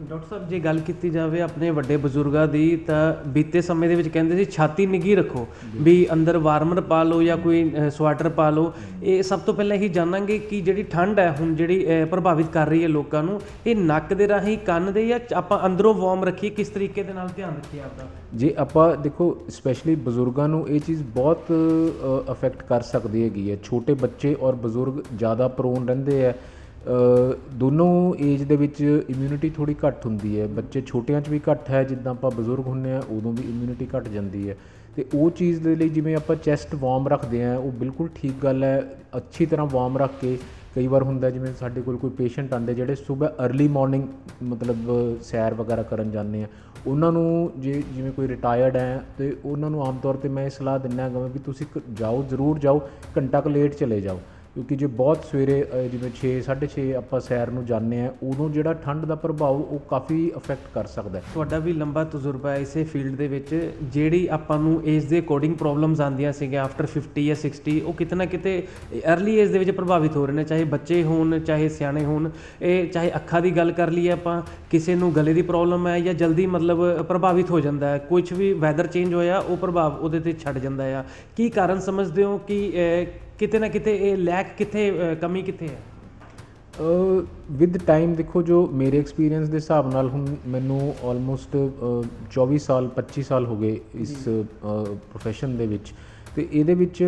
Doctor ਸਾਹਿਬ ਜੇ ਗੱਲ ਕੀਤੀ ਜਾਵੇ ਆਪਣੇ ਵੱਡੇ ਬਜ਼ੁਰਗਾਂ ਦੀ ਤਾਂ ਬੀਤੇ ਸਮੇਂ ਦੇ ਵਿੱਚ ਕਹਿੰਦੇ ਸੀ ਛਾਤੀ ਨਿੱਗੀ ਰੱਖੋ। ਵੀ ਅੰਦਰ ਵਾਰਮਰ ਪਾ ਲਓ ਜਾਂ ਕੋਈ ਅ, ਸਵੈਟਰ ਪਾ ਲਓ। ਇਹ ਸਭ ਤੋਂ ਪਹਿਲਾਂ ਇਹੀ ਜਾਣਾਂਗੇ ਕਿ ਜਿਹੜੀ ਠੰਡ ਹੈ ਹੁਣ ਜਿਹੜੀ ਪ੍ਰਭਾਵਿਤ ਕਰ ਰਹੀ ਹੈ ਲੋਕਾਂ ਨੂੰ ਇਹ ਨੱਕ ਦੇ ਰਾਹੀਂ ਕੰਨ ਦੇ ਜਾਂ ਆਪਾਂ ਅੰਦਰੋਂ ਵਾਰਮ ਰੱਖੀਏ ਕਿਸ ਤਰੀਕੇ ਦੇ ਨਾਲ ਧਿਆਨ ਰੱਖੀਏ ਆਪਦਾ? ਜੇ ਆਪਾਂ ਦੇਖੋ ਸਪੈਸ਼ਲੀ ਬਜ਼ੁਰਗਾਂ ਨੂੰ ਇਹ ਚੀਜ਼ ਬਹੁਤ ਅਫੈਕਟ ਕਰ ਸਕਦੀ ਹੈਗੀ ਹੈ। ਛੋਟੇ ਬੱਚੇ ਔਰ ਬਜ਼ੁਰਗ ਜ਼ਿਆਦਾ ਪ੍ਰੋਨ ਰਹਿੰਦੇ ਹੈ। ਦੋਨੋਂ ਏਜ ਦੇ ਵਿੱਚ ਇਮਿਊਨਿਟੀ ਥੋੜ੍ਹੀ ਘੱਟ ਹੁੰਦੀ ਹੈ। ਬੱਚੇ ਛੋਟਿਆਂ 'ਚ ਵੀ ਘੱਟ ਹੈ, ਜਿੱਦਾਂ ਆਪਾਂ ਬਜ਼ੁਰਗ ਹੁੰਦੇ ਹਾਂ, ਉਦੋਂ ਵੀ ਇਮਿਊਨਿਟੀ ਘੱਟ ਜਾਂਦੀ ਹੈ। ਅਤੇ ਉਹ ਚੀਜ਼ ਦੇ ਲਈ ਜਿਵੇਂ ਆਪਾਂ ਚੈਸਟ ਵਾਰਮ ਰੱਖਦੇ ਹਾਂ, ਉਹ ਬਿਲਕੁਲ ਠੀਕ ਗੱਲ ਹੈ। ਅੱਛੀ ਤਰ੍ਹਾਂ ਵਾਰਮ ਰੱਖ ਕੇ ਕਈ ਵਾਰ ਹੁੰਦਾ ਜਿਵੇਂ ਸਾਡੇ ਕੋਲ ਕੋਈ ਪੇਸ਼ੈਂਟ ਆਉਂਦੇ, ਜਿਹੜੇ ਸਵੇਰ अर्ਲੀ ਮਾਰਨਿੰਗ ਮਤਲਬ ਸੈਰ ਵਗੈਰਾ ਕਰਨ ਜਾਂਦੇ ਆ। ਉਹਨਾਂ ਨੂੰ ਜੇ ਜਿਵੇਂ ਕੋਈ ਰਿਟਾਇਰਡ ਹੈ, ਤੇ ਉਹਨਾਂ ਨੂੰ ਆਮ ਤੌਰ ਤੇ ਮੈਂ ਇਹ ਸਲਾਹ ਦਿੰਦਾ ਹੈਗਾ ਵੀ ਤੁਸੀਂ ਕ- ਜਾਓ, ਜ਼ਰੂਰ ਜਾਓ, ਘੰਟਾ ਕੁ ਲੇਟ ਚਲੇ ਜਾਓ। ਕਿਉਂਕਿ ਜੇ ਬਹੁਤ ਸਵੇਰੇ ਅ, ਜਿਵੇਂ 6 6:30 ਆਪਾਂ ਸੈਰ ਨੂੰ ਜਾਂਦੇ ਆ ਉਦੋਂ ਜਿਹੜਾ ਠੰਡ ਦਾ ਪ੍ਰਭਾਵ ਉਹ ਕਾਫੀ ਅਫੈਕਟ ਕਰ ਸਕਦਾ ਤੁਹਾਡਾ ਵੀ ਲੰਬਾ ਤਜਰਬਾ ਹੈ ਇਸੇ ਫੀਲਡ ਦੇ ਵਿੱਚ ਜਿਹੜੀ ਆਪਾਂ ਨੂੰ ਏਜ ਦੇ ਅਕੋਰਡਿੰਗ ਪ੍ਰੋਬਲਮਸ ਆਉਂਦੀਆਂ ਸੀਗੀਆਂ ਆਫਟਰ 50 ਜਾਂ 60 ਉਹ ਕਿਤੇ ਨਾ ਕਿਤੇ अर्ਲੀ ਏਜ ਦੇ ਵਿੱਚ ਪ੍ਰਭਾਵਿਤ ਹੋ ਰਹੇ ਨੇ ਚਾਹੇ ਬੱਚੇ ਹੋਣ ਚਾਹੇ ਸਿਆਣੇ ਹੋਣ। ਇਹ ਚਾਹੇ ਅੱਖਾਂ ਦੀ ਗੱਲ ਕਰ ਲਈਏ ਆਪਾਂ ਕਿਸੇ ਨੂੰ ਗਲੇ ਦੀ ਪ੍ਰੋਬਲਮ ਹੈ ਜਾਂ ਜਲਦੀ ਮਤਲਬ ਪ੍ਰਭਾਵਿਤ ਹੋ ਜਾਂਦਾ ਹੈ ਕੁਝ ਵੀ ਵੈਦਰ ਚੇਂਜ ਹੋਇਆ ਉਹ ਪ੍ਰਭਾਵ ਉਹਦੇ ਤੇ ਛੱਡ ਜਾਂਦਾ ਆ ਕੀ ਕਾਰਨ ਸਮਝਦੇ ਹੋ ਕਿ ਕਿਤੇ ਨਾ ਕਿਤੇ ਇਹ ਲੈਕ ਕਿੱਥੇ ਕਮੀ ਕਿੱਥੇ ਹੈ? ਵਿਦ ਟਾਈਮ ਦੇਖੋ ਜੋ ਮੇਰੇ ਐਕਸਪੀਰੀਅੰਸ ਦੇ ਹਿਸਾਬ ਨਾਲ ਹੁਣ ਮੈਨੂੰ ਆਲਮੋਸਟ 24 ਸਾਲ 25 ਸਾਲ ਹੋ ਗਏ ਇਸ ਪ੍ਰੋਫੈਸ਼ਨ ਦੇ ਵਿੱਚ। ਤੇ ਇਹਦੇ ਵਿੱਚ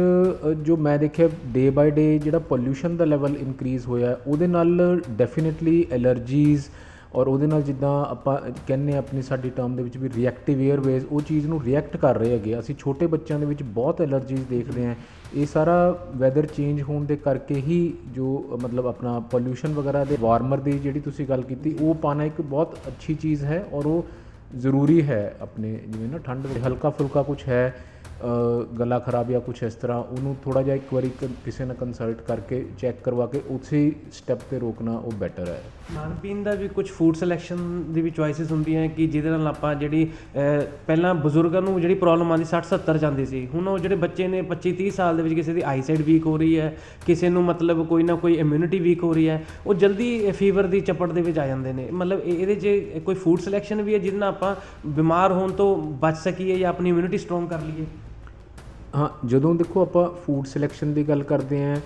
ਜੋ ਮੈਂ ਦੇਖਿਆ ਡੇ ਬਾਈ ਡੇ ਜਿਹੜਾ ਪੋਲਿਊਸ਼ਨ ਦਾ ਲੈਵਲ ਇਨਕਰੀਜ਼ ਹੋਇਆ ਉਹਦੇ ਨਾਲ ਡੈਫੀਨਿਟਲੀ ਐਲਰਜੀਜ਼ ਔਰ ਉਹਦੇ ਨਾਲ ਜਿੱਦਾਂ ਆਪਾਂ ਕਹਿੰਨੇ ਆਪਣੀ ਸਾਡੀ ਟਰਮ ਦੇ ਵਿੱਚ ਵੀ ਰਿਐਕਟਿਵ 에ਅਰਵੇਜ਼ ਉਹ ਚੀਜ਼ ਨੂੰ ਰਿਐਕਟ ਕਰ ਰਹੇ ਹੈਗੇ ਅਸੀਂ ਛੋਟੇ ਬੱਚਿਆਂ ਦੇ ਵਿੱਚ ਬਹੁਤ ਐਲਰਜੀਜ਼ ਦੇਖਦੇ ਹਾਂ। ਇਹ ਸਾਰਾ ਵੈਦਰ ਚੇਂਜ ਹੋਣ ਦੇ ਕਰਕੇ ਹੀ ਜੋ, ਮਤਲਬ ਆਪਣਾ ਪੋਲਿਊਸ਼ਨ ਵਗੈਰਾ ਦੇ ਵਾਰਮਰ ਦੀ ਜਿਹੜੀ ਤੁਸੀਂ ਗੱਲ ਕੀਤੀ, ਉਹ ਪਾਣਾ ਇੱਕ ਬਹੁਤ ਅੱਛੀ ਚੀਜ਼ ਹੈ ਔਰ ਉਹ ਜ਼ਰੂਰੀ ਹੈ ਆਪਣੇ, ਜਿਵੇਂ ਨਾ ਠੰਡ ਵਿੱਚ ਹਲਕਾ ਫੁਲਕਾ ਕੁਝ ਹੈ। ਗਲਾ ਖਰਾਬ ਜਾਂ ਕੁਝ ਇਸ ਤਰ੍ਹਾਂ, ਉਹਨੂੰ ਥੋੜ੍ਹਾ ਜਿਹਾ ਇੱਕ ਵਾਰੀ ਕ- ਕਿਸੇ ਨਾਲ ਕੰਸਲਟ ਕਰਕੇ ਚੈੱਕ ਕਰਵਾ ਕੇ ਉਸੇ ਸਟੈਪ ਤੇ ਰੋਕਣਾ ਉਹ ਬੈਟਰ ਹੈ। ਖਾਣ ਪੀਣ ਦਾ ਵੀ ਕੁਝ ਫੂਡ ਸਿਲੈਕਸ਼ਨ ਦੀ ਵੀ ਚੁਆਇਸਸ ਹੁੰਦੀਆਂ ਕਿ ਜਿਹਦੇ ਨਾਲ ਆਪਾਂ ਜਿਹੜੀ ਪਹਿਲਾਂ ਬਜ਼ੁਰਗਾਂ ਨੂੰ ਜਿਹੜੀ ਪ੍ਰੋਬਲਮ ਆਉਂਦੀ 60 70 ਜਾਂਦੀ ਸੀ, ਹੁਣ ਉਹ ਜਿਹੜੇ ਬੱਚੇ ਨੇ 25 30 ਸਾਲ ਦੇ ਵਿੱਚ ਕਿਸੇ ਦੀ ਆਈਸਾਈਟ ਵੀਕ ਹੋ ਰਹੀ ਹੈ, ਕਿਸੇ ਨੂੰ ਮਤਲਬ ਕੋਈ ਨਾ ਕੋਈ ਇਮਿਊਨਿਟੀ ਵੀਕ ਹੋ ਰਹੀ ਹੈ, ਉਹ ਜਲਦੀ ਫੀਵਰ ਦੀ ਚਪਟ ਦੇ ਵਿੱਚ ਆ ਜਾਂਦੇ ਨੇ। ਮਤਲਬ ਇਹਦੇ 'ਚ ਕੋਈ ਫੂਡ ਸਿਲੈਕਸ਼ਨ ਵੀ ਹੈ ਜਿਹਦੇ ਨਾਲ ਆਪਾਂ ਬਿਮਾਰ ਹੋਣ ਤੋਂ ਬਚ ਸਕੀਏ ਜਾਂ ਆਪਣੀ ਇਮਿਊਨਿਟੀ ਸਟਰੋਂਗ ਕਰ ਲਈਏ? ਹਾਂ, ਜਦੋਂ ਦੇਖੋ ਆਪਾਂ ਫੂਡ ਸਿਲੈਕਸ਼ਨ ਦੀ ਗੱਲ ਕਰਦੇ ਹਾਂ,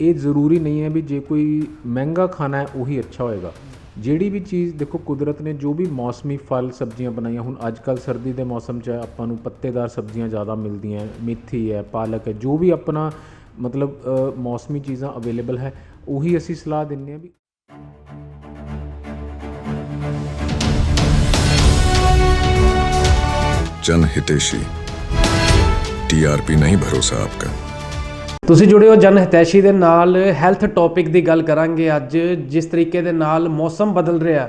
ਇਹ ਜ਼ਰੂਰੀ ਨਹੀਂ ਹੈ ਵੀ ਜੇ ਕੋਈ ਮਹਿੰਗਾ ਖਾਣਾ ਹੈ, ਉਹੀ ਅੱਛਾ ਹੋਏਗਾ। ਜਿਹੜੀ ਵੀ ਚੀਜ਼ ਦੇਖੋ, ਕੁਦਰਤ ਨੇ ਜੋ ਵੀ ਮੌਸਮੀ ਫਲ ਸਬਜ਼ੀਆਂ ਬਣਾਈਆਂ, ਹੁਣ ਅੱਜ ਕੱਲ ਸਰਦੀ ਦੇ ਮੌਸਮ 'ਚ ਆਪਾਂ ਨੂੰ ਪੱਤੇਦਾਰ ਸਬਜ਼ੀਆਂ ਜ਼ਿਆਦਾ ਮਿਲਦੀਆਂ ਮੇਥੀ ਹੈ, ਪਾਲਕ ਹੈ, ਜੋ ਵੀ ਆਪਣਾ ਮਤਲਬ ਮੌਸਮੀ ਚੀਜ਼ਾਂ ਅਵੇਲੇਬਲ ਹੈ, ਉਹੀ ਅਸੀਂ ਸਲਾਹ ਦਿੰਨੇ ਆ ਵੀ ਜਨ ਹਿਤੇਸ਼ੀ টিআরপি ਨਹੀਂ, ਭਰੋਸਾ ਆਪਕਾ। ਤੁਸੀਂ ਜੁੜੇ ਹੋ ਜਨ ਹਤੈਸ਼ੀ ਦੇ ਨਾਲ। ਹੈਲਥ ਟੌਪਿਕ ਦੀ ਗੱਲ ਕਰਾਂਗੇ ਅੱਜ, ਜਿਸ ਤਰੀਕੇ ਦੇ ਨਾਲ ਮੌਸਮ ਬਦਲ ਰਿਹਾ।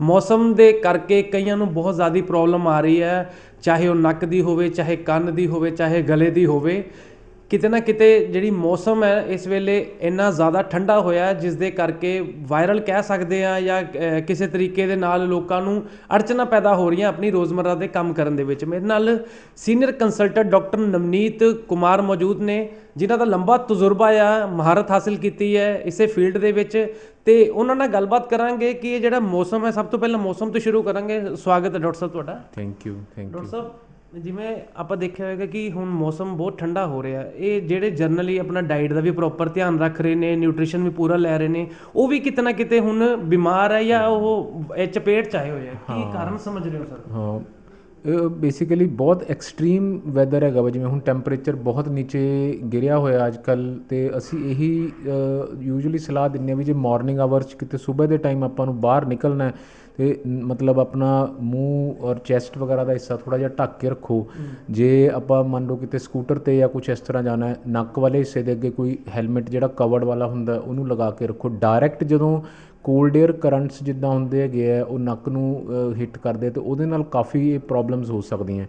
ਮੌਸਮ ਦੇ ਕਰਕੇ ਕਈਆਂ ਨੂੰ ਬਹੁਤ ਜ਼ਿਆਦਾ ਪ੍ਰੋਬਲਮ ਆ ਰਹੀ ਹੈ। ਚਾਹੇ ਉਹ ਨੱਕ ਦੀ ਹੋਵੇ, ਚਾਹੇ ਕੰਨ ਦੀ ਹੋਵੇ, ਚਾਹੇ ਗਲੇ ਦੀ ਹੋਵੇ। ਕਿਤੇ ਨਾ ਕਿਤੇ ਜਿਹੜੀ ਮੌਸਮ ਹੈ ਇਸ ਵੇਲੇ ਇੰਨਾ ਜ਼ਿਆਦਾ ਠੰਡਾ ਹੋਇਆ ਹੈ, ਜਿਸ ਦੇ ਕਰਕੇ ਵਾਇਰਲ ਕਹਿ ਸਕਦੇ ਆ ਜਾਂ ਕਿਸੇ ਤਰੀਕੇ ਦੇ ਨਾਲ ਲੋਕਾਂ ਨੂੰ ਅੜਚਨਾ ਪੈਦਾ ਹੋ ਰਹੀਆਂ ਆਪਣੀ ਰੋਜ਼ਮਰਰਾ ਦੇ ਕੰਮ ਕਰਨ ਦੇ ਵਿੱਚ। ਮੇਰੇ ਨਾਲ senior consultant doctor Navneet Kumar ਮੌਜੂਦ ਨੇ ਜਿਨ੍ਹਾਂ ਦਾ ਲੰਬਾ ਤਜਰਬਾ ਆ ਮਹਾਰਤ ਹਾਸਿਲ ਕੀਤੀ ਹੈ ਇਸੇ ਫੀਲਡ ਦੇ ਵਿੱਚ ਤੇ ਉਹਨਾਂ ਨਾਲ ਗੱਲਬਾਤ ਕਰਾਂਗੇ ਕਿ ਇਹ ਜਿਹੜਾ ਮੌਸਮ ਹੈ ਸਭ ਤੋਂ ਪਹਿਲਾਂ ਮੌਸਮ ਤੋਂ ਸ਼ੁਰੂ ਕਰਾਂਗੇ। ਸਵਾਗਤ ਹੈ ਡਾਕਟਰ ਸਾਹਿਬ ਤੁਹਾਡਾ। Thank you thank doctor you ਸਾਹਿਬ ਜਿਵੇਂ ਆਪਾਂ ਦੇਖਿਆ ਹੋਵੇਗਾ ਕਿ ਹੁਣ ਮੌਸਮ ਬਹੁਤ ਠੰਡਾ ਹੋ ਰਿਹਾ ਇਹ ਜਿਹੜੇ ਜਰਨਲੀ ਆਪਣਾ ਡਾਈਟ ਦਾ ਵੀ ਪ੍ਰੋਪਰ ਧਿਆਨ ਰੱਖ ਰਹੇ ਨੇ ਨਿਊਟ੍ਰੀਸ਼ਨ ਵੀ ਪੂਰਾ ਲੈ ਰਹੇ ਨੇ ਉਹ ਵੀ ਕਿਤੇ ਨਾ ਕਿਤੇ ਹੁਣ ਬਿਮਾਰ ਹੈ ਜਾਂ ਉਹ ਇਹ ਚਪੇਟ ਚ ਆਏ ਹੋਏ ਆ। ਕੀ ਕਾਰਨ ਸਮਝ ਰਹੇ ਹੋ ਸਰ? ਹਾਂ। ਬੇਸਿਕਲੀ ਬਹੁਤ ਐਕਸਟ੍ਰੀਮ ਵੈਦਰ ਹੈਗਾ ਵਾ ਜਿਵੇਂ ਹੁਣ ਟੈਂਪਰੇਚਰ ਬਹੁਤ ਨੀਚੇ ਗਿਰਿਆ ਹੋਇਆ ਅੱਜ ਕੱਲ ਤੇ ਅਸੀਂ ਇਹੀ ਯੂਜੂਲੀ ਸਲਾਹ ਦਿੰਨੇ ਆ ਵੀ ਜੇ ਮਾਰਨਿੰਗ ਆਵਰਸ 'ਚ ਕਿਤੇ ਸਵੇਰ ਦੇ ਟਾਈਮ ਆਪਾਂ ਨੂੰ ਬਾਹਰ ਨਿਕਲਣਾ ਹੈ ਤੇ ਨ- ਮਤਲਬ ਆਪਣਾ ਮੂੰਹ ਔਰ ਚੈਸਟ ਵਗੈਰਾ ਦਾ ਹਿੱਸਾ ਥੋੜਾ ਜਿਹਾ ਢੱਕ ਕੇ ਰੱਖੋ। ਜੇ ਆਪਾਂ ਮੰਨ ਲਓ ਕਿਤੇ ਸਕੂਟਰ ਤੇ ਜਾਂ ਕੁਝ ਇਸ ਤਰ੍ਹਾਂ ਜਾਣਾ ਹੈ ਨੱਕ ਵਾਲੇ ਹਿੱਸੇ ਦੇ ਅੱਗੇ ਕੋਈ ਹੈਲਮਟ ਜਿਹੜਾ ਕਵਰਡ ਵਾਲਾ ਹੁੰਦਾ ਉਹਨੂੰ ਲਗਾ ਕੇ ਰੱਖੋ। ਡਾਇਰੈਕਟ ਜਦੋਂ ਕੋਲਡ ਏਅਰ ਕਰੰਟਸ ਜਿੱਦਾਂ ਹੁੰਦੇ ਹੈਗੇ ਹੈ ਉਹ ਨੱਕ ਨੂੰ ਹਿੱਟ ਕਰਦੇ ਤੇ ਉਹਦੇ ਨਾਲ ਕਾਫੀ ਪ੍ਰੋਬਲਮਸ ਹੋ ਸਕਦੀਆਂ।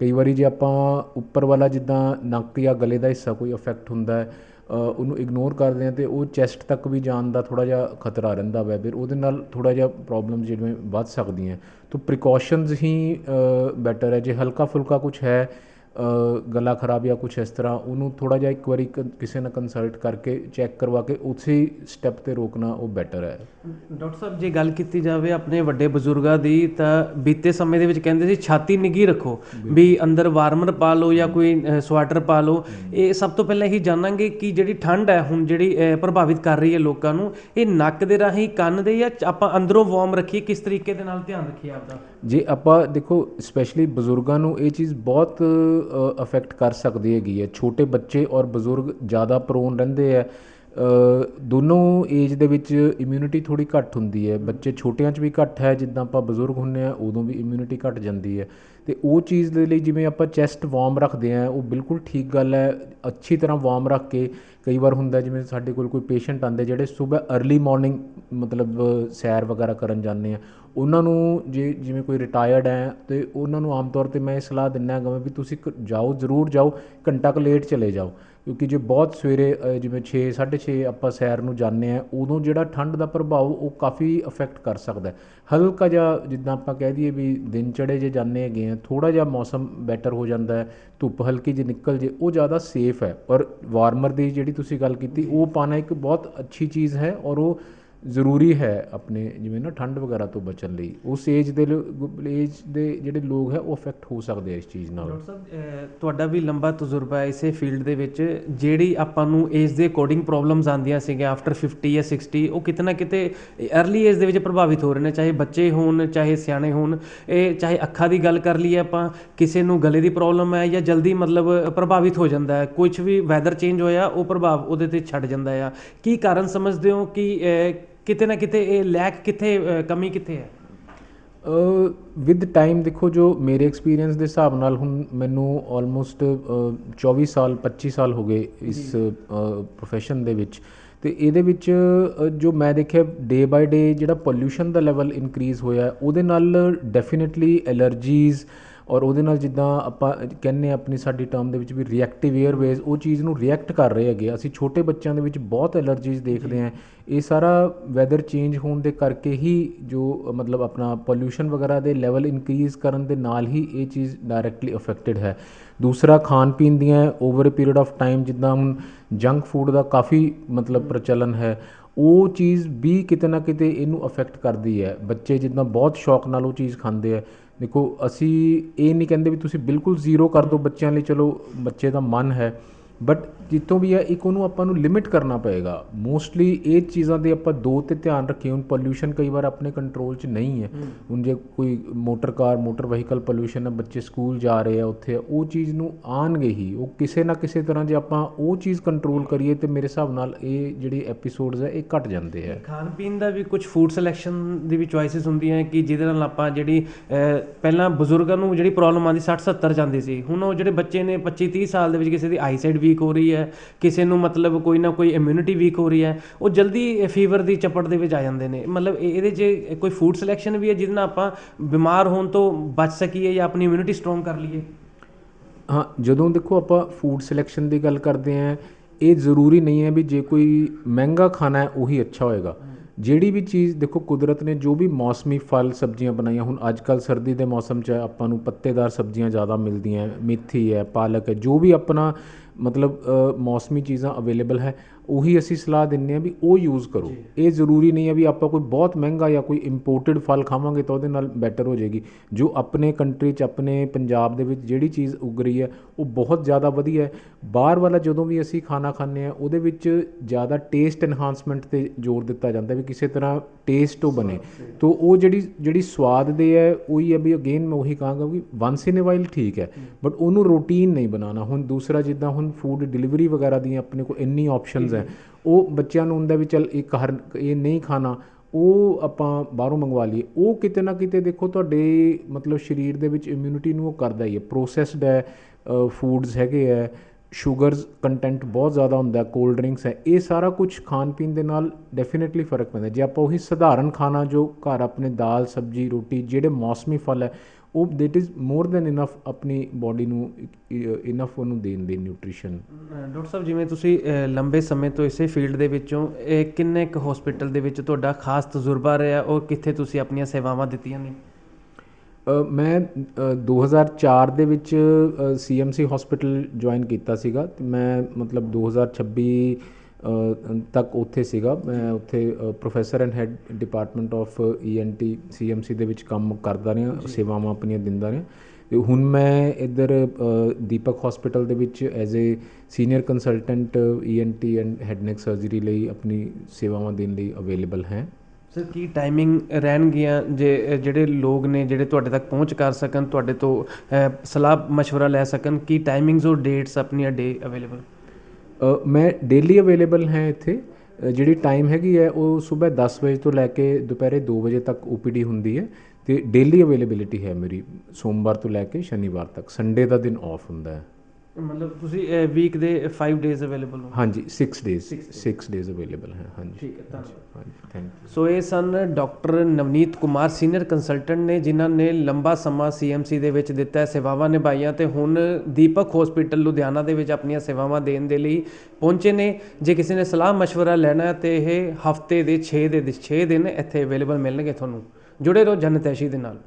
ਕਈ ਵਾਰੀ ਜੇ ਆਪਾਂ ਉੱਪਰ ਵਾਲਾ ਜਿੱਦਾਂ ਨੱਕ ਜਾਂ ਗਲੇ ਦਾ ਹਿੱਸਾ ਕੋਈ ਅਫੈਕਟ ਹੁੰਦਾ ਉਹਨੂੰ ਇਗਨੋਰ ਕਰਦੇ ਹਾਂ ਤੇ ਉਹ ਚੈਸਟ ਤੱਕ ਵੀ ਜਾਣ ਦਾ ਥੋੜ੍ਹਾ ਜਿਹਾ ਖਤਰਾ ਰਹਿੰਦਾ ਵੈ। ਫਿਰ ਉਹਦੇ ਨਾਲ ਥੋੜ੍ਹਾ ਜਿਹਾ ਪ੍ਰੋਬਲਮ ਜਿਵੇਂ ਵੱਧ ਸਕਦੀਆਂ। ਤਾਂ ਪ੍ਰੀਕੋਸ਼ਨਸ ਹੀ ਬੈਟਰ ਹੈ। ਜੇ ਹਲਕਾ ਫੁਲਕਾ ਕੁਛ ਹੈ ਗਲਾ ਖਰਾਬ ਜਾਂ ਕੁਝ ਇਸ ਤਰ੍ਹਾਂ ਉਹਨੂੰ ਥੋੜਾ ਜਿਹਾ ਇੱਕ ਵਾਰੀ ਕਿਸੇ ਨਾਲ ਕੰਸਲਟ ਕਰਕੇ ਚੈੱਕ ਕਰਵਾ ਕੇ ਉਸੇ ਸਟੈਪ ਤੇ ਰੋਕਣਾ ਉਹ ਬੈਟਰ ਹੈ। ਡਾਕਟਰ ਸਾਹਿਬ ਜੇ ਗੱਲ ਕੀਤੀ ਜਾਵੇ ਆਪਣੇ ਵੱਡੇ ਬਜ਼ੁਰਗਾਂ ਦੀ ਤਾਂ ਬੀਤੇ ਸਮੇਂ ਦੇ ਵਿੱਚ ਕਹਿੰਦੇ ਸੀ ਛਾਤੀ ਨਿੱਗੀ ਰੱਖੋ। ਵੀ ਅੰਦਰ ਵਾਰਮਰ ਪਾ ਲਓ ਜਾਂ ਕੋਈ ਸਵੈਟਰ ਪਾ ਲਓ। ਇਹ ਸਭ ਤੋਂ ਪਹਿਲਾਂ ਇਹੀ ਜਾਣਾਂਗੇ ਕਿ ਜਿਹੜੀ ਠੰਡ ਹੈ ਹੁਣ ਜਿਹੜੀ ਪ੍ਰਭਾਵਿਤ ਕਰ ਰਹੀ ਹੈ ਲੋਕਾਂ ਨੂੰ ਇਹ ਨੱਕ ਦੇ ਰਾਹੀਂ ਕੰਨ ਦੇ ਜਾਂ ਆਪਾਂ ਅੰਦਰੋਂ ਵਾਰਮ ਰੱਖੀਏ ਕਿਸ ਤਰੀਕੇ ਦੇ ਨਾਲ ਧਿਆਨ ਰੱਖੀਏ ਆਪਦਾ? ਜੇ ਆਪਾਂ ਦੇਖੋ ਸਪੈਸ਼ਲੀ ਬਜ਼ੁਰਗਾਂ ਨੂੰ ਇਹ ਚੀਜ਼ ਬਹੁਤ ਅਫੈਕਟ ਕਰ ਸਕਦੀ ਹੈਗੀ ਹੈ। ਛੋਟੇ ਬੱਚੇ ਔਰ ਬਜ਼ੁਰਗ ਜ਼ਿਆਦਾ ਪ੍ਰੋਨ ਰਹਿੰਦੇ ਹੈ ਦੋਨੋਂ ਏਜ ਦੇ ਵਿੱਚ ਇਮਿਊਨਿਟੀ ਥੋੜ੍ਹੀ ਘੱਟ ਹੁੰਦੀ ਹੈ। ਬੱਚੇ ਛੋਟਿਆਂ 'ਚ ਵੀ ਘੱਟ ਹੈ, ਜਿੱਦਾਂ ਆਪਾਂ ਬਜ਼ੁਰਗ ਹੁੰਦੇ ਹਾਂ, ਉਦੋਂ ਵੀ ਇਮਿਊਨਿਟੀ ਘੱਟ ਜਾਂਦੀ ਹੈ। ਅਤੇ ਉਹ ਚੀਜ਼ ਦੇ ਲਈ ਜਿਵੇਂ ਆਪਾਂ ਚੈਸਟ ਵੋਮ ਰੱਖਦੇ ਹਾਂ, ਉਹ ਬਿਲਕੁਲ ਠੀਕ ਗੱਲ ਹੈ। ਅੱਛੀ ਤਰ੍ਹਾਂ ਵੋਮ ਰੱਖ ਕੇ ਕਈ ਵਾਰ ਹੁੰਦਾ ਜਿਵੇਂ ਸਾਡੇ ਕੋਲ ਕੋਈ ਪੇਸ਼ੈਂਟ ਆਉਂਦੇ, ਜਿਹੜੇ ਸਵੇਰ ਅਰਲੀ ਮੋਰਨਿੰਗ ਮਤਲਬ ਸੈਰ ਵਗੈਰਾ ਕਰਨ ਜਾਂਦੇ ਆ, ਉਹਨਾਂ ਨੂੰ ਜੇ ਜਿਵੇਂ ਕੋਈ ਰਿਟਾਇਰਡ ਹੈ ਅਤੇ ਉਹਨਾਂ ਨੂੰ ਆਮ ਤੌਰ ਤੇ ਮੈਂ ਇਹ ਸਲਾਹ ਦਿੰਦਾ ਹੈਗਾ ਵੀ ਤੁਸੀਂ ਕ- ਜਾਓ, ਜ਼ਰੂਰ ਜਾਓ, ਘੰਟਾ ਕੁ ਲੇਟ ਚਲੇ ਜਾਓ। ਕਿਉਂਕਿ ਜੇ ਬਹੁਤ ਸਵੇਰੇ ਜਿਵੇਂ ਛੇ, ਸਾਢੇ ਛੇ ਆਪਾਂ ਸੈਰ ਨੂੰ ਜਾਂਦੇ ਹਾਂ, ਉਦੋਂ ਜਿਹੜਾ ਠੰਡ ਦਾ ਪ੍ਰਭਾਵ ਉਹ ਕਾਫੀ ਅਫੈਕਟ ਕਰ ਸਕਦਾ ਹਲਕਾ ਜਿਹਾ ਜਿੱਦਾਂ ਆਪਾਂ ਕਹਿ ਦਈਏ ਵੀ ਦਿਨ ਚੜੇ ਜੇ ਜਾਂਦੇ ਹੈਗੇ ਆ ਥੋੜਾ ਜਿਹਾ ਮੌਸਮ ਬੈਟਰ ਹੋ ਜਾਂਦਾ ਹੈ, ਧੁੱਪ ਹਲਕੀ ਜਿਹੀ ਨਿਕਲ ਜੇ, ਉਹ ਜ਼ਿਆਦਾ ਸੇਫ ਹੈ। ਔਰ ਵਾਰਮਰ ਦੀ ਜਿਹੜੀ ਤੁਸੀਂ ਗੱਲ ਕੀਤੀ, ਉਹ ਪਾਣਾ ਇੱਕ ਬਹੁਤ ਅੱਛੀ ਚੀਜ਼ ਹੈ ਔਰ ਉਹ ਜ਼ਰੂਰੀ ਹੈ ਆਪਣੇ, ਜਿਵੇਂ ਨਾ ਠੰਡ ਵਗੈਰਾ ਤੋਂ ਬਚਣ ਲਈ, ਉਸ ਏਜ ਦੇ ਏਜ ਦੇ ਜਿਹੜੇ ਲੋਕ ਹੈ, ਉਹ ਅਫੈਕਟ ਹੋ ਸਕਦੇ ਆ ਇਸ ਚੀਜ਼ ਨਾਲ। ਡਾਕਟਰ ਸਾਹਿਬ ਤੁਹਾਡਾ ਵੀ ਲੰਬਾ ਤਜਰਬਾ ਹੈ ਇਸੇ ਫੀਲਡ ਦੇ ਵਿੱਚ, ਜਿਹੜੀ ਆਪਾਂ ਨੂੰ ਏਜ ਦੇ ਅਕੋਰਡਿੰਗ ਪ੍ਰੋਬਲਮਸ ਆਉਂਦੀਆਂ ਸੀਗੀਆਂ ਆਫਟਰ 50 ਜਾਂ 60 ਉਹ ਕਿਤੇ ਨਾ ਕਿਤੇ अर्ਲੀ ਏਜ ਦੇ ਵਿੱਚ ਪ੍ਰਭਾਵਿਤ ਹੋ ਰਹੇ ਨੇ, ਚਾਹੇ ਬੱਚੇ ਹੋਣ, ਚਾਹੇ ਸਿਆਣੇ ਹੋਣ। ਇਹ ਚਾਹੇ ਅੱਖਾਂ ਦੀ ਗੱਲ ਕਰ ਲਈਏ ਆਪਾਂ, ਕਿਸੇ ਨੂੰ ਗਲੇ ਦੀ ਪ੍ਰੋਬਲਮ ਹੈ ਜਾਂ ਜਲਦੀ ਮਤਲਬ ਪ੍ਰਭਾਵਿਤ ਹੋ ਜਾਂਦਾ ਹੈ ਕੁਝ ਵੀ ਵੈਦਰ ਚੇਂਜ ਹੋਇਆ, ਉਹ ਪ੍ਰਭਾਵ ਉਹਦੇ ਤੇ ਛੱਡ ਜਾਂਦਾ ਆ। ਕੀ ਕਾਰਨ ਸਮਝਦੇ ਹੋ ਕਿ ਕਿਤੇ ਨਾ ਕਿਤੇ ਇਹ ਲੈਕ ਕਿੱਥੇ ਕਮੀ ਕਿੱਥੇ ਹੈ? ਵਿਦ ਟਾਈਮ ਦੇਖੋ ਜੋ ਮੇਰੇ ਐਕਸਪੀਰੀਅੰਸ ਦੇ ਹਿਸਾਬ ਨਾਲ ਹੁਣ ਮੈਨੂੰ ਆਲਮੋਸਟ 24 ਸਾਲ 25 ਸਾਲ ਹੋ ਗਏ ਇਸ profession ਦੇ ਵਿੱਚ। ਤੇ ਇਹਦੇ ਵਿੱਚ ਜੋ ਮੈਂ ਦੇਖਿਆ ਡੇ ਬਾਈ ਡੇ ਜਿਹੜਾ ਪੋਲਿਊਸ਼ਨ ਦਾ ਲੈਵਲ ਇਨਕਰੀਜ਼ ਹੋਇਆ ਉਹਦੇ ਨਾਲ ਡੈਫੀਨਿਟਲੀ ਐਲਰਜੀਜ਼ ਔਰ ਉਹਦੇ ਨਾਲ ਜਿੱਦਾਂ ਆਪਾਂ ਕਹਿੰਨੇ ਆਪਣੀ ਸਾਡੀ ਟਰਮ ਦੇ ਵਿੱਚ ਵੀ ਰਿਐਕਟਿਵ ਏਅਰਵੇਜ਼ ਉਹ ਚੀਜ਼ ਨੂੰ ਰਿਐਕਟ ਕਰ ਰਹੇ ਹੈਗੇ ਅਸੀਂ ਛੋਟੇ ਬੱਚਿਆਂ ਦੇ ਵਿੱਚ ਬਹੁਤ ਐਲਰਜੀਜ਼ ਦੇਖਦੇ ਹਾਂ। ਇਹ ਸਾਰਾ ਵੈਦਰ ਚੇਂਜ ਹੋਣ ਦੇ ਕਰਕੇ ਹੀ ਜੋ, ਮਤਲਬ ਆਪਣਾ ਪੋਲਿਊਸ਼ਨ ਵਗੈਰਾ ਦੇ ਲੈਵਲ ਇਨਕਰੀਜ਼ ਕਰਨ ਦੇ ਨਾਲ ਹੀ ਇਹ ਚੀਜ਼ ਡਾਇਰੈਕਟਲੀ ਅਫੈਕਟਡ ਹੈ। ਦੂਸਰਾ, ਖਾਣ ਪੀਣ ਦੀਆਂ over a period of time ਜਿੱਦਾਂ ਹੁਣ ਜੰਕ ਫੂਡ ਦਾ ਕਾਫੀ, ਮਤਲਬ ਪ੍ਰਚਲਨ ਹੈ, ਉਹ ਚੀਜ਼ ਵੀ ਕਿਤੇ ਨਾ ਕਿਤੇ ਇਹਨੂੰ ਅਫੈਕਟ ਕਰਦੀ ਹੈ। ਬੱਚੇ ਜਿੱਦਾਂ ਬਹੁਤ ਸ਼ੌਕ ਨਾਲ ਉਹ ਚੀਜ਼ ਖਾਂਦੇ ਆ। ਦੇਖੋ, ਅਸੀਂ ਇਹ ਨਹੀਂ ਕਹਿੰਦੇ ਵੀ ਤੁਸੀਂ ਬਿਲਕੁਲ ਜ਼ੀਰੋ ਕਰ ਦਿਉ ਬੱਚਿਆਂ ਲਈ, ਚਲੋ, ਬੱਚੇ ਦਾ ਮਨ ਹੈ। ਬਟ ਜਿੱਥੋਂ ਵੀ ਹੈ ਇੱਕ ਉਹਨੂੰ ਆਪਾਂ ਨੂੰ ਲਿਮਿਟ ਕਰਨਾ ਪਏਗਾ। ਮੋਸਟਲੀ ਇਹ ਚੀਜ਼ਾਂ ਦੇ ਆਪਾਂ ਦੋ ਤੇ ਧਿਆਨ ਰੱਖੀਏ। ਹੁਣ ਪੋਲਿਊਸ਼ਨ ਕਈ ਵਾਰ ਆਪਣੇ ਕੰਟਰੋਲ 'ਚ ਨਹੀਂ ਹੈ। ਹੁਣ ਜੇ ਕੋਈ motor car motor vehicle pollution ਹੈ ਬੱਚੇ ਸਕੂਲ ਜਾ ਰਹੇ ਆ ਉੱਥੇ ਉਹ ਚੀਜ਼ ਨੂੰ ਆਣਗੇ ਹੀ। ਉਹ ਕਿਸੇ ਨਾ ਕਿਸੇ ਤਰ੍ਹਾਂ ਜੇ ਆਪਾਂ ਉਹ ਚੀਜ਼ ਕੰਟਰੋਲ ਕਰੀਏ ਤੇ ਮੇਰੇ ਹਿਸਾਬ ਨਾਲ ਇਹ ਜਿਹੜੇ ਐਪੀਸੋਡਸ ਹੈ ਇਹ ਘਟ ਜਾਂਦੇ ਹੈ ਖਾਣ ਪੀਣ ਦਾ ਵੀ ਕੁਝ ਫੂਡ ਸਿਲੈਕਸ਼ਨ ਦੀ ਵੀ ਚੁਆਇਸਸ ਹੁੰਦੀਆਂ ਕਿ ਜਿਹਦੇ ਨਾਲ ਆਪਾਂ ਜਿਹੜੀ ਪਹਿਲਾਂ ਬਜ਼ੁਰਗਾਂ ਨੂੰ ਜਿਹੜੀ ਪ੍ਰੋਬਲਮ ਆਉਂਦੀ 60 70 ਜਾਂਦੀ ਸੀ। ਹੁਣ ਉਹ ਜਿਹੜੇ ਬੱਚੇ ਨੇ 25 30 ਸਾਲ ਦੇ ਵਿੱਚ ਕਿਸੇ ਦੀ ਆਈਸਾਈਟ ਵੀਕ ਹੋ ਰਹੀ ਹੈ, ਕਿਸੇ ਨੂੰ ਮਤਲਬ ਕੋਈ ਨਾ ਕੋਈ ਇਮਿਊਨਿਟੀ ਵੀਕ ਹੋ ਰਹੀ ਹੈ, ਉਹ ਜਲਦੀ ਫੀਵਰ ਦੀ ਚਪੜ ਦੇ ਵਿੱਚ ਆ ਜਾਂਦੇ ਨੇ। ਮਤਲਬ ਇਹ- ਇਹਦੇ 'ਚ ਕੋਈ ਫੂਡ ਸਿਲੈਕਸ਼ਨ ਵੀ ਹੈ ਜਿਹਦੇ ਨਾਲ ਆਪਾਂ ਬਿਮਾਰ ਹੋਣ ਤੋਂ ਬਚ ਸਕੀਏ ਜਾਂ ਆਪਣੀ ਇਮਿਊਨਿਟੀ ਸਟਰੋਂਗ ਕਰ ਲਈਏ? ਹਾਂ, ਜਦੋਂ ਦੇਖੋ ਆਪਾਂ ਫੂਡ ਸਿਲੈਕਸ਼ਨ ਦੀ ਗੱਲ ਕਰਦੇ ਆਂ ਇਹ ਜ਼ਰੂਰੀ ਨਹੀਂ ਹੈ ਵੀ ਜੇ ਕੋਈ ਮਹਿੰਗਾ ਖਾਣਾ ਹੈ, ਉਹੀ ਅੱਛਾ ਹੋਏਗਾ। ਜਿਹੜੀ ਵੀ ਚੀਜ਼ ਦੇਖੋ, ਕੁਦਰਤ ਨੇ ਜੋ ਵੀ ਮੌਸਮੀ ਫਲ ਸਬਜ਼ੀਆਂ ਬਣਾਈਆਂ, ਹੁਣ ਅੱਜ ਕੱਲ ਸਰਦੀ ਦੇ ਮੌਸਮ 'ਚ ਆਪਾਂ ਨੂੰ ਪੱਤੇਦਾਰ ਸਬਜ਼ੀਆਂ ਜ਼ਿਆਦਾ ਮਿਲਦੀਆਂ, ਮੇਥੀ ਹੈ, ਪਾਲਕ ਹੈ, ਜੋ ਵੀ ਆਪਣਾ ਮਤਲਬ ਮੌਸਮੀ ਚੀਜ਼ਾਂ ਅਵੇਲੇਬਲ ਹੈ ਉਹੀ ਅਸੀਂ ਸਲਾਹ ਦਿੰਨੇ ਆ ਵੀ ਉਹ ਯੂਜ਼ ਕਰੋ। ਇਹ ਜ਼ਰੂਰੀ ਨਹੀਂ ਹੈ ਵੀ ਆਪਾਂ ਕੋਈ ਬਹੁਤ ਮਹਿੰਗਾ ਜਾਂ ਕੋਈ ਇੰਪੋਰਟਡ ਫਲ ਖਾਵਾਂਗੇ ਤਾਂ ਉਹਦੇ ਨਾਲ ਬੈਟਰ ਹੋ ਜਾਏਗੀ। ਜੋ ਆਪਣੇ ਕੰਟਰੀ 'ਚ ਆਪਣੇ ਪੰਜਾਬ ਦੇ ਵਿੱਚ ਜਿਹੜੀ ਚੀਜ਼ ਉਗ ਰਹੀ ਹੈ ਉਹ ਬਹੁਤ ਜ਼ਿਆਦਾ ਵਧੀਆ ਹੈ। ਬਾਹਰ ਵਾਲਾ ਜਦੋਂ ਵੀ ਅਸੀਂ ਖਾਣਾ ਖਾਂਦੇ ਆ ਉਹਦੇ ਵਿੱਚ ਜ਼ਿਆਦਾ ਟੇਸਟ ਐਨਹਾਂਸਮੈਂਟ ਤੇ ਜ਼ੋਰ ਦਿੱਤਾ ਜਾਂਦਾ ਵੀ ਕਿਸੇ ਤਰ੍ਹਾਂ ਟੇਸਟ ਉਹ ਬਣੇ। ਤੋਂ। ਉਹ ਜਿਹੜੀ ਜਿਹੜੀ ਸਵਾਦ ਦੇ ਹੈ ਉਹੀ ਹੈ ਵੀ ਅਗੇਨ ਮੈਂ ਉਹੀ ਕਹਾਂਗਾ ਕਿ ਵਾਂਸ ਇਨ ਅ ਵਾਈਲ ਠੀਕ ਹੈ ਬਟ ਉਹਨੂੰ ਰੂਟੀਨ ਨਹੀਂ ਬਣਾਉਣਾ। ਹੁਣ ਦੂਸਰਾ ਜਿੱਦਾਂ ਹੁਣ ਫੂਡ ਡਿਲੀਵਰੀ ਵਗੈਰਾ ਦੀਆਂ ਆਪਣੇ ਕੋਲ ਇੰਨੀ ਆਪਸ਼ਨਸ ਹੈ। ਉਹ ਬੱਚਿਆਂ ਨੂੰ ਹੁੰਦਾ ਵੀ ਚੱਲ ਇਹ ਹਰ ਇਹ ਨਹੀਂ ਖਾਣਾ, ਉਹ ਆਪਾਂ ਬਾਹਰੋਂ ਮੰਗਵਾ ਲਈਏ। ਉਹ ਕਿਤੇ ਨਾ ਕਿਤੇ ਦੇਖੋ ਤੁਹਾਡੇ ਮਤਲਬ ਸਰੀਰ ਦੇ ਵਿੱਚ ਇਮਿਊਨਿਟੀ ਨੂੰ ਉਹ ਕਰਦਾ ਹੀ ਹੈ। ਪ੍ਰੋਸੈਸਡ ਹੈ ਫੂਡਸ ਹੈਗੇ ਹੈ ਸ਼ੂਗਰਸ ਕੰਟੈਂਟ ਬਹੁਤ ਜ਼ਿਆਦਾ ਹੁੰਦਾ ਕੋਲਡ ਡਰਿੰਕਸ ਹੈ। ਇਹ ਸਾਰਾ ਕੁਝ ਖਾਣ ਪੀਣ ਦੇ ਨਾਲ ਡੈਫੀਨਿਟਲੀ ਫ਼ਰਕ ਪੈਂਦਾ ਜੇ ਆਪਾਂ ਉਹੀ ਸਧਾਰਨ ਖਾਣਾ ਜੋ ਘਰ ਆਪਣੇ ਦਾਲ, ਸਬਜੀ, ਰੋਟੀ, ਜਿਹੜੇ ਮੌਸਮੀ ਫਲ ਹੈ ਉਹ that is more than enough ਆਪਣੀ ਬਾਡੀ ਨੂੰ ਇਨਫ ਉਹਨੂੰ ਦੇਣ ਦੀ ਨਿਊਟ੍ਰੀਸ਼ਨ ਡਾਕਟਰ ਸਾਹਿਬ ਜਿਵੇਂ ਤੁਸੀਂ ਲੰਬੇ ਸਮੇਂ ਤੋਂ ਇਸੇ ਫੀਲਡ ਦੇ ਵਿੱਚੋਂ ਇਹ ਕਿੰਨੇ ਕੁ ਹਸਪੀਟਲ ਦੇ ਵਿੱਚ ਤੁਹਾਡਾ ਖਾਸ ਤਜਰਬਾ ਰਿਹਾ ਔਰ ਕਿੱਥੇ ਤੁਸੀਂ ਆਪਣੀਆਂ ਸੇਵਾਵਾਂ ਦਿੱਤੀਆਂ ਨੇ? ਮੈਂ ਅ, 2004 ਦੇ ਵਿੱਚ ਸੀਐਮਸੀ ਹਸਪੀਟਲ ਜੁਆਇਨ ਕੀਤਾ ਸੀਗਾ। ਤੇ ਮੈਂ ਮਤਲਬ 2026 ਅ, ਤੱਕ ਉੱਥੇ ਸੀਗਾ ਮੈਂ ਉੱਥੇ professor and head department of ENT CMC ਦੇ ਵਿੱਚ ਕੰਮ ਕਰਦਾ ਰਿਹਾ ਸੇਵਾਵਾਂ ਆਪਣੀਆਂ ਦਿੰਦਾ ਰਿਹਾ ਤੇ ਹੁਣ ਮੈਂ ਇੱਧਰ ਅ, ਦੀਪਕ ਹਸਪੀਟਲ ਦੇ ਵਿੱਚ as a senior consultant ENT and head neck surgery ਲਈ ਆਪਣੀ ਸੇਵਾਵਾਂ ਦੇਣ ਲਈ ਅਵੇਲੇਬਲ ਹੈ ਸਰ ਕੀ ਟਾਈਮਿੰਗ ਰਹਿਣਗੀਆਂ ਜੇ ਜਿਹੜੇ ਲੋਕ ਨੇ ਜਿਹੜੇ ਤੁਹਾਡੇ ਤੱਕ ਪਹੁੰਚ ਕਰ ਸਕਣ ਤੁਹਾਡੇ ਤੋਂ ਅਹ, ਸਲਾਹ مشورہ ਲੈ ਸਕਣ ਕੀ ਟਾਈਮਿੰਗਸ ਔਰ ਡੇਟਸ ਆਪਣੀਆਂ ਡੇ ਅਵੇਲੇਬਲ ਅ, ਮੈਂ ਡੇਲੀ ਅਵੇਲੇਬਲ ਹੈ ਇੱਥੇ। ਜਿਹੜੀ ਟਾਈਮ ਹੈਗੀ ਹੈ, ਉਹ ਸਵੇਰ 10 ਵਜੇ ਤੋਂ ਲੈ ਕੇ ਦੁਪਹਿਰੇ ਦੋ ਵਜੇ ਤੱਕ ਓ ਪੀ ਡੀ ਹੁੰਦੀ ਹੈ ਅਤੇ ਡੇਲੀ ਅਵੇਲੇਬਿਲਿਟੀ ਹੈ ਮੇਰੀ, ਸੋਮਵਾਰ ਤੋਂ ਲੈ ਕੇ ਸ਼ਨੀਵਾਰ ਤੱਕ। ਸੰਡੇ ਦਾ ਦਿਨ ਔਫ ਹੁੰਦਾ ਹੈ। ਮਤਲਬ ਤੁਸੀਂ ਵੀਕ ਦੇ 5 ਡੇਜ਼ ਅਵੇਲੇਬਲ ਹੋ। ਹਾਂਜੀ 6 ਡੇਜ਼ 6 ਡੇਜ਼ ਅਵੇਲੇਬਲ ਹੈ ਹਾਂਜੀ। ਠੀਕ ਹੈ ਧੰਨਵਾਦ। ਹਾਂਜੀ ਥੈਂਕ ਯੂ ਸੋ ਇਹ ਸਨ doctor Navneet Kumar senior consultant ਨੇ ਜਿਨ੍ਹਾਂ ਨੇ ਲੰਬਾ ਸਮਾਂ ਸੀਐਮਸੀ ਦੇ ਵਿੱਚ ਦਿੱਤਾ ਸੇਵਾਵਾਂ ਨਿਭਾਈਆਂ ਤੇ ਹੁਣ ਦੀਪਕ ਹਸਪੀਟਲ ਲੁਧਿਆਣਾ ਦੇ ਵਿੱਚ ਆਪਣੀਆਂ ਸੇਵਾਵਾਂ ਦੇਣ ਦੇ ਲਈ ਪਹੁੰਚੇ ਨੇ। ਜੇ ਕਿਸੇ ਨੇ ਸਲਾਹ مشਵਰਾ ਲੈਣਾ ਹੈ ਤੇ ਇਹ ਹਫ਼ਤੇ ਦੇ 6 ਦੇ 6 ਦਿਨ ਇੱਥੇ ਅਵੇਲੇਬਲ ਮਿਲਣਗੇ ਤੁਹਾਨੂੰ। ਜੁੜੇ ਰਹੋ ਜਨਤੈਸ਼ੀ ਦੇ ਨਾਲ।